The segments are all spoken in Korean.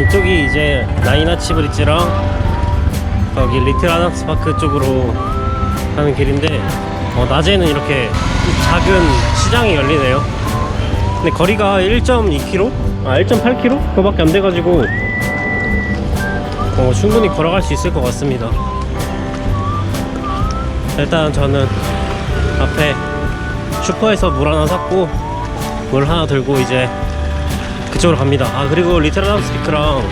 이쪽이 이제 나이나치 브릿지랑 거기 리틀 아담스 파크 쪽으로 가는 길인데 어, 낮에는 이렇게 작은 시장이 열리네요. 근데 거리가 1.2km? 아 1.8km? 그거밖에 안 돼가지고 어, 충분히 걸어갈 수 있을 것 같습니다. 일단 저는 앞에 슈퍼에서 물 하나 샀고 물 하나 들고 이제 그쪽으로 갑니다. 아 그리고 리틀 아담스 피크랑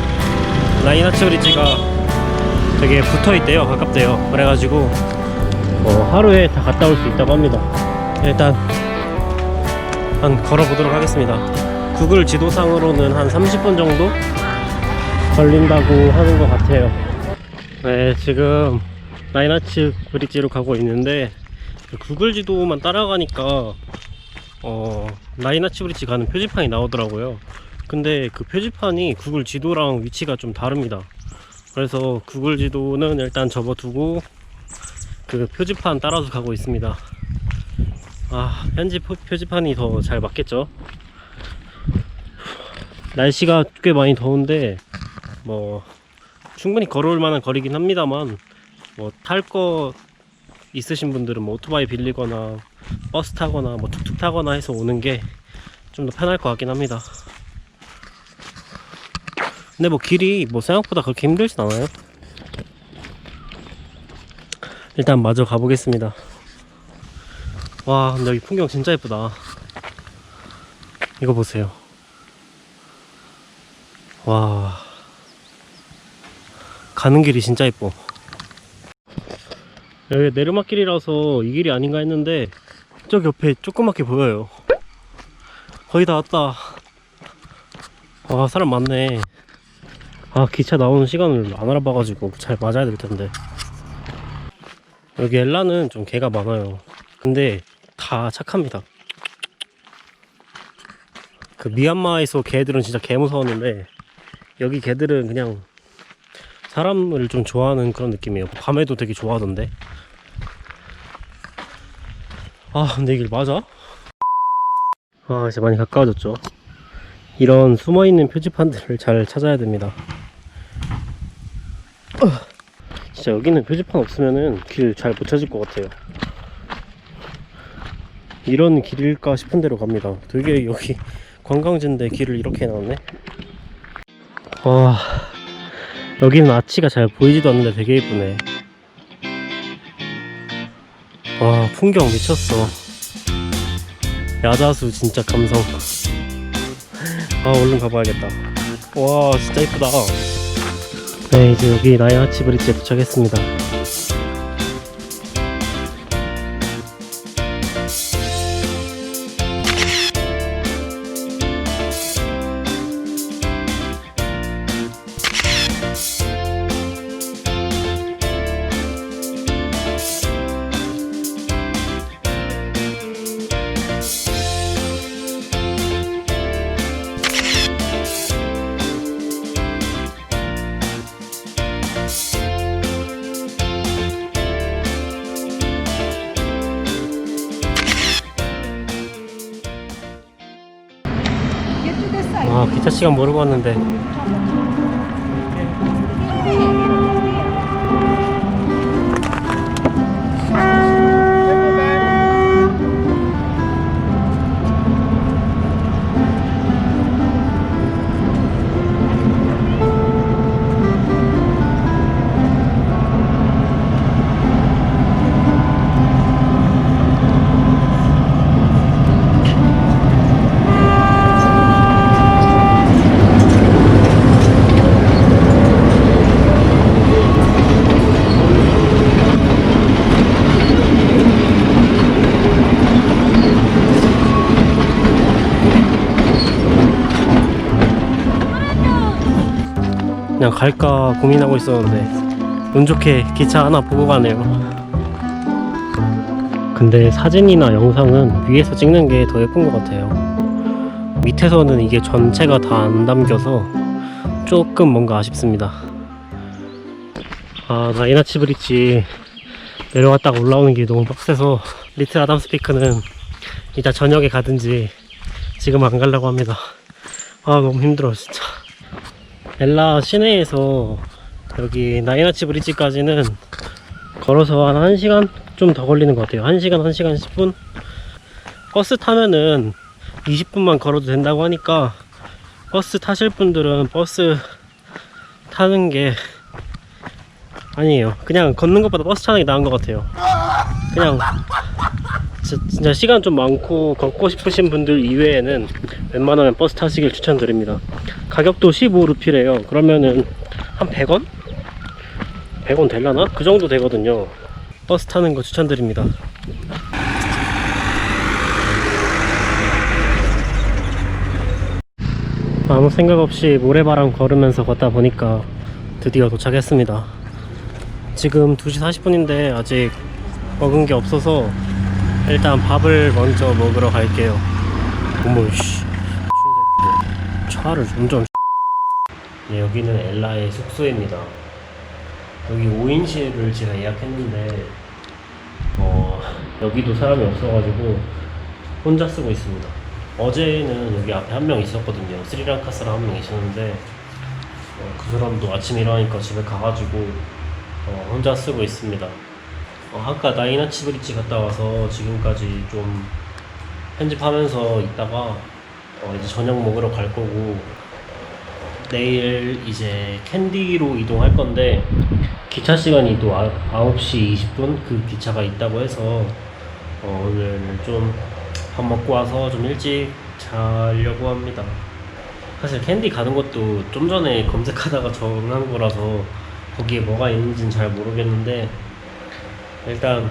라이나츠 브리지가 되게 붙어 있대요. 가깝대요. 그래가지고 어, 하루에 다 갔다 올 수 있다고 합니다. 일단 한 걸어보도록 하겠습니다. 구글 지도상으로는 한 30분 정도 걸린다고 하는 것 같아요. 네, 지금 라이나츠 브릿지로 가고 있는데 구글 지도만 따라가니까 어, 라이나츠 브릿지 가는 표지판이 나오더라고요. 근데 그 표지판이 구글 지도랑 위치가 좀 다릅니다. 그래서 구글 지도는 일단 접어두고 그 표지판 따라서 가고 있습니다. 아, 현지 표- 표지판이 더 잘 맞겠죠? 날씨가 꽤 많이 더운데 뭐 충분히 걸어올 만한 거리긴 합니다만 뭐 탈 거 있으신 분들은 뭐 오토바이 빌리거나 버스 타거나 뭐 툭툭 타거나 해서 오는 게 좀 더 편할 것 같긴 합니다. 근데 뭐 길이 뭐 생각보다 그렇게 힘들진 않아요. 일단 마저 가보겠습니다. 와, 근데 여기 풍경 진짜 예쁘다. 이거 보세요. 와. 가는 길이 진짜 예뻐. 여기 내리막길이라서 이 길이 아닌가 했는데 저기 옆에 조그맣게 보여요. 거의 다 왔다. 와, 사람 많네. 아, 기차 나오는 시간을 안 알아봐가지고 잘 맞아야 될 텐데. 여기 엘라는 좀 개가 많아요. 근데 다 착합니다. 그 미얀마에서 개들은 진짜 개 무서웠는데 여기 개들은 그냥 사람을 좀 좋아하는 그런 느낌이에요. 밤에도 되게 좋아하던데. 아, 근데 이길 맞아? 아, 이제 많이 가까워졌죠. 이런 숨어있는 표지판들을 잘 찾아야 됩니다. 어, 진짜 여기는 표지판 없으면은 길 잘 못 찾을 것 같아요. 이런 길일까 싶은 대로 갑니다. 되게 여기 관광지인데 길을 이렇게 해놨네. 와, 여기는 아치가 잘 보이지도 않는데 되게 예쁘네. 와, 풍경 미쳤어. 야자수 진짜 감성. 아, 얼른 가봐야겠다. 와, 진짜 예쁘다. 네, 이제 여기 나야하치 브릿지에 도착했습니다. 시간 모르고 왔는데. 그냥 갈까 고민하고 있었는데 운 좋게 기차 하나 보고 가네요. 근데 사진이나 영상은 위에서 찍는 게 더 예쁜 것 같아요. 밑에서는 이게 전체가 다 안 담겨서 조금 뭔가 아쉽습니다. 아, 나이나치 브릿지 내려갔다가 올라오는 게 너무 빡세서 리틀 아담 스 피크는 이따 저녁에 가든지 지금 안 가려고 합니다. 아, 너무 힘들어, 진짜. 엘라 시내에서 여기 나이나치 브릿지까지는 걸어서 한 1시간 좀 더 걸리는 것 같아요. 1시간 1시간 10분? 버스 타면은 20분만 걸어도 된다고 하니까 버스 타실 분들은 버스 타는 게 아니에요. 그냥 걷는 것보다 버스 타는 게 나은 것 같아요. 그냥 지- 진짜 시간 좀 많고 걷고 싶으신 분들 이외에는 웬만하면 버스 타시길 추천드립니다. 가격도 15루피래요. 그러면은 한 100원? 100원 될라나? 그 정도 되거든요. 버스 타는 거 추천드립니다. 아무 생각 없이 모래바람 걸으면서 걷다 보니까 드디어 도착했습니다. 지금 2시 40분인데 아직 먹은 게 없어서 일단 밥을 먼저 먹으러 갈게요. 어머 씨. 차를 점점 네, 여기는 엘라의 숙소입니다. 여기 5인실을 제가 예약했는데 어, 여기도 사람이 없어가지고 혼자 쓰고 있습니다. 어제는 여기 앞에 한 명 있었거든요. 스리랑카 사람 한명 있었는데 어, 그 사람도 아침 일어나니까 집에 가가지고 어, 혼자 쓰고 있습니다 어, 아까 나이나치 브릿지 갔다 와서 지금까지 좀 편집하면서 있다가 어, 이제 저녁 먹으러 갈 거고 내일 이제 캔디로 이동할 건데 기차 시간이 또 아, 9시 20분 그 기차가 있다고 해서 어, 오늘 좀 밥 먹고 와서 좀 일찍 자려고 합니다. 사실 캔디 가는 것도 좀 전에 검색하다가 정한 거라서 거기에 뭐가 있는지는 잘 모르겠는데 일단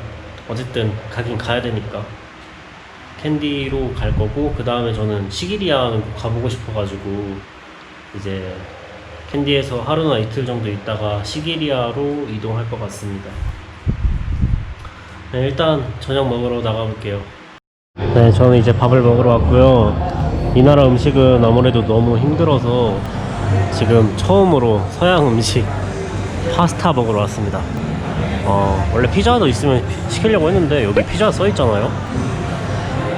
어쨌든 가긴 가야 되니까 캔디로 갈 거고 그 다음에 저는 시기리아는 꼭 가보고 싶어가지고 이제 캔디에서 하루나 이틀 정도 있다가 시기리아로 이동할 것 같습니다. 네, 일단 저녁 먹으러 나가볼게요. 네, 저는 이제 밥을 먹으러 왔고요. 이 나라 음식은 아무래도 너무 힘들어서 지금 처음으로 서양 음식 파스타 먹으러 왔습니다. 어, 원래 피자도 있으면 피- 시키려고 했는데 여기 피자 써 있잖아요.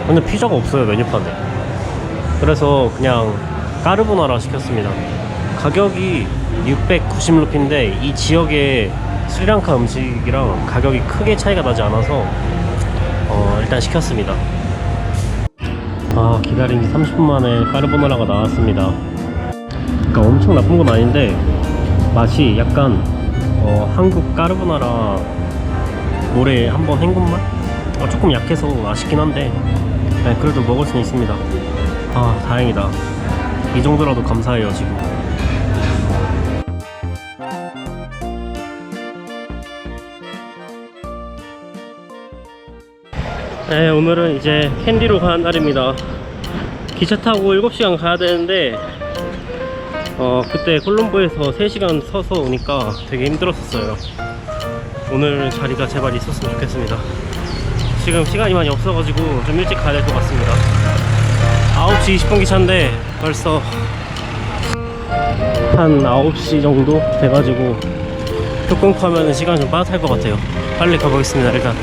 근데 피자가 없어요 메뉴판에. 그래서 그냥 까르보나라 시켰습니다. 가격이 690루피인데 이 지역의 스리랑카 음식이랑 가격이 크게 차이가 나지 않아서 어, 일단 시켰습니다. 아 기다린 지 30분 만에 까르보나라가 나왔습니다. 그러니까 엄청 나쁜 건 아닌데 맛이 약간 어, 한국 까르보나라 모래 한번 헹군 맛? 어, 조금 약해서 아쉽긴 한데 네, 그래도 먹을 수는 있습니다. 아 다행이다. 이 정도라도 감사해요 지금. 네 오늘은 이제 캔디로 가는 날입니다. 기차 타고 7시간 가야 되는데 어 그때 콜롬보에서 3시간 서서 오니까 되게 힘들었었어요. 오늘 자리가 제발 있었으면 좋겠습니다. 지금 시간이 많이 없어가지고 좀 일찍 가야 될 것 같습니다. 9시 20분 기차인데 벌써 한 9시 정도 돼가지고 조금 가면 시간이 좀 빠듯할 것 같아요. 빨리 가보겠습니다 일단